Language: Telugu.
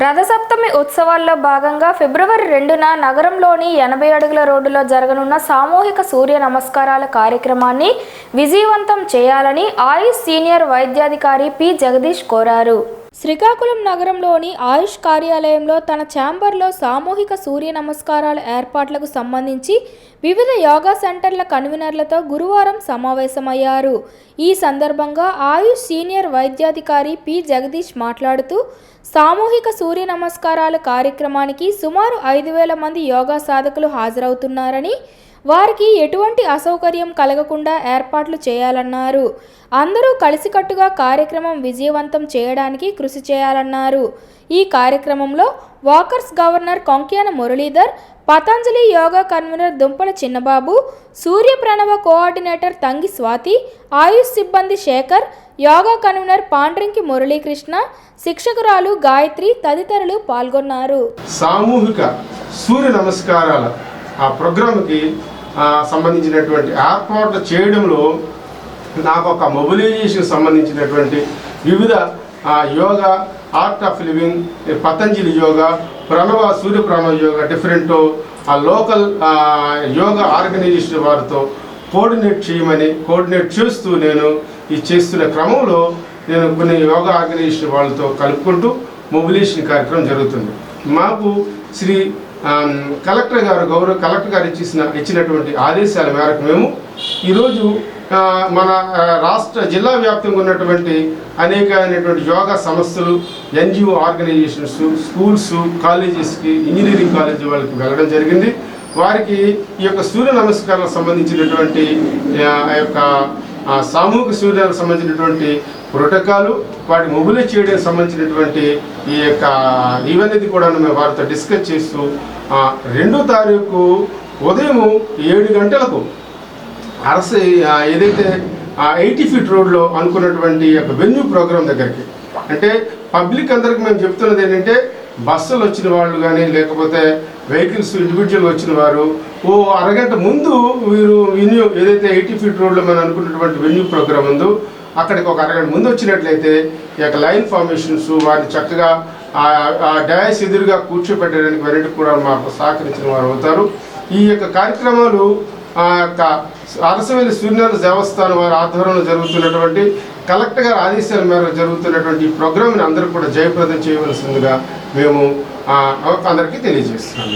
రథసప్తమి ఉత్సవాల్లో భాగంగా ఫిబ్రవరి రెండున నగరంలోని ఎనభై అడుగుల రోడ్డులో జరగనున్న సామూహిక సూర్య నమస్కారాల కార్యక్రమాన్ని విజయవంతం చేయాలని ఆయుష్ సీనియర్ వైద్యాధికారి పి జగదీష్ కోరారు. శ్రీకాకుళం నగరంలోని ఆయుష్ కార్యాలయంలో తన ఛాంబర్లో సామూహిక సూర్య నమస్కారాల ఏర్పాట్లకు సంబంధించి వివిధ యోగా సెంటర్ల కన్వీనర్లతో గురువారం సమావేశమయ్యారు. ఈ సందర్భంగా ఆయుష్ సీనియర్ వైద్యాధికారి పి. జగదీష్ మాట్లాడుతూ సామూహిక సూర్య నమస్కారాల కార్యక్రమానికి సుమారు ఐదు వేల మంది యోగా సాధకులు హాజరవుతున్నారని వారికి ఎటువంటి అసౌకర్యం కలగకుండా ఏర్పాట్లు చేయాలన్నారు. అందరూ కలిసికట్టుగా కార్యక్రమం విజయవంతం చేయడానికి కృషి చేయాలన్నారు. ఈ కార్యక్రమంలో walkers governor Konkyana Muralidhar Patanjali yoga convener Dumpala Chinnababu Surya Pranava coordinator Thangi Swathi AYUSH సిబ్బంది శేఖర్ యోగా కన్వీనర్ పాండ్రింకి మురళీకృష్ణ శిక్షకురాలు గాయత్రి తదితరులు పాల్గొన్నారు. సామూహిక సూర్య నమస్కారాల ఆ ప్రోగ్రాంకి సంబంధించినటువంటి ఏర్పాట్లు చేయడంలో నాకు ఒక మొబిలైజేషన్ సంబంధించినటువంటి వివిధ yoga art of living Patanjali yoga Pranava Surya Pranava yoga different ఆ లోకల్ యోగా ఆర్గనైజేషన్ వారితో కోఆర్డినేట్ చేయమని కోఆర్డినేట్ చేస్తూ నేను ఈ చేస్తున్న క్రమంలో నేను కొన్ని యోగా ఆర్గనైజేషన్ వాళ్ళతో కలుపుకుంటూ మొబిలైజేషన్ కార్యక్రమం జరుగుతుంది. మాకు శ్రీ కలెక్టర్ గారు గౌరవ కలెక్టర్ గారు ఇచ్చిన ఇచ్చినటువంటి ఆదేశాల మేరకు మేము ఈరోజు మన రాష్ట్ర జిల్లా వ్యాప్తంగా ఉన్నటువంటి అనేకమైనటువంటి యోగా సంస్థలు ఎన్జిఓ ఆర్గనైజేషన్స్ స్కూల్స్ కాలేజెస్కి ఇంజనీరింగ్ కాలేజీ వాళ్ళకి వెళ్ళడం జరిగింది. వారికి ఈ యొక్క సూర్య నమస్కారాలకు సంబంధించినటువంటి ఆ యొక్క ఆ సామూహిక సూర్యాలకు సంబంధించినటువంటి ప్రోటోకాలు వాటి మొబిలైజ్ చేయడానికి సంబంధించినటువంటి ఈ యొక్క ఇవన్నీ కూడా మేము వారితో డిస్కస్ చేస్తూ ఆ, రెండో తారీఖు ఉదయం ఏడు గంటలకు అరస ఆ, ఏదైతే ఎయిటీ ఫీట్ రోడ్లో అనుకున్నటువంటి యొక్క వెన్యూ ప్రోగ్రామ్ దగ్గరికి. అంటే పబ్లిక్ అందరికి మేము చెప్తున్నది ఏంటంటే బస్సులు వచ్చిన వాళ్ళు కానీ లేకపోతే వెహికల్స్ ఇండివిజువల్ వచ్చిన వారు ఓ అరగంట ముందు వీరు వెన్యూ ఏదైతే ఎయిటీ ఫీట్ రోడ్లో మనం అనుకున్నటువంటి వెన్యూ ప్రోగ్రామ్ ఉందో అక్కడికి ఒక అరగంట ముందు వచ్చినట్లయితే ఈ యొక్క లైన్ ఫార్మేషన్స్ వారిని చక్కగా ఆ- డయాస్ ఎదురుగా కూర్చోపెట్టడానికి వెరైటీ కూడా మాకు సహకరించిన వారు అవుతారు. ఈ యొక్క కార్యక్రమాలు ఆ యొక్క అరసవేలి సూర్యనారాయణ దేవస్థానం వారి ఆధ్వర్యంలో జరుగుతున్నటువంటి కలెక్టర్ గారి ఆదేశాల మేరకు జరుగుతున్నటువంటి ఈ ప్రోగ్రామ్ని అందరూ కూడా జయప్రదం చేయవలసిందిగా మేము అందరికీ తెలియజేస్తున్నాము.